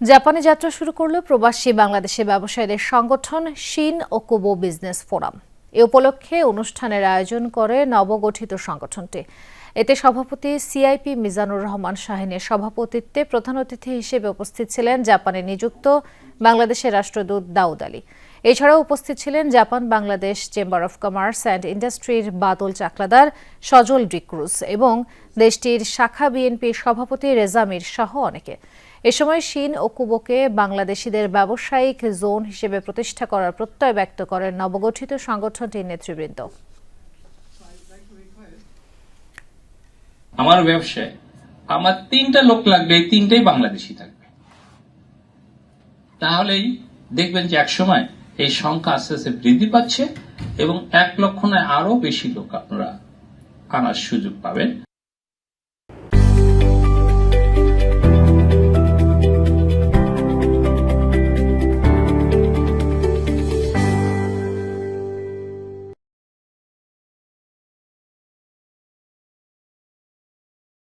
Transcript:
জাপানে যাত্রা শুরু করল প্রবাসী বাংলাদেশি ব্যবসায়ীদের সংগঠন শিন ও কুবো বিজনেস ফোরাম। এ উপলক্ষে অনুষ্ঠানের আয়োজন করে নবগঠিত সংগঠনটি। এতে সভাপতি সিআইপি মিজানুর রহমান শাহিনের সভাপতিত্বে প্রধান অতিথি হিসেবে উপস্থিত ছিলেন জাপানে নিযুক্ত বাংলাদেশের রাষ্ট্রদূত দাউদ আলী। এছাড়াও উপস্থিত ছিলেন Japan, Bangladesh, chamber of commerce and ইন্ডাস্ট্রির বাদল চাকলাদার সজল ডিক্রুজ এবং দেশটির শাখা বিএনপির সভাপতি রেজামির সহ অনেকে। এ সময় শিন ও কুবোকে বাংলাদেশিদের ব্যবসায়িক জোন হিসেবে প্রতিষ্ঠা করার প্রত্যয় ব্যক্ত করেন নবগঠিত সংগঠনটির নেতৃবৃন্দ। আমার ব্যবসায় আমার তিনটা লোক লাগবে, এই তিনটাই বাংলাদেশি থাকবে। তাহলেই দেখবেন যে এক সময় এই সংখ্যা আস্তে আস্তে বৃদ্ধি পাচ্ছে এবং এক লক্ষ নয় আরও বেশি লোক আপনারা আনার সুযোগ পাবেন।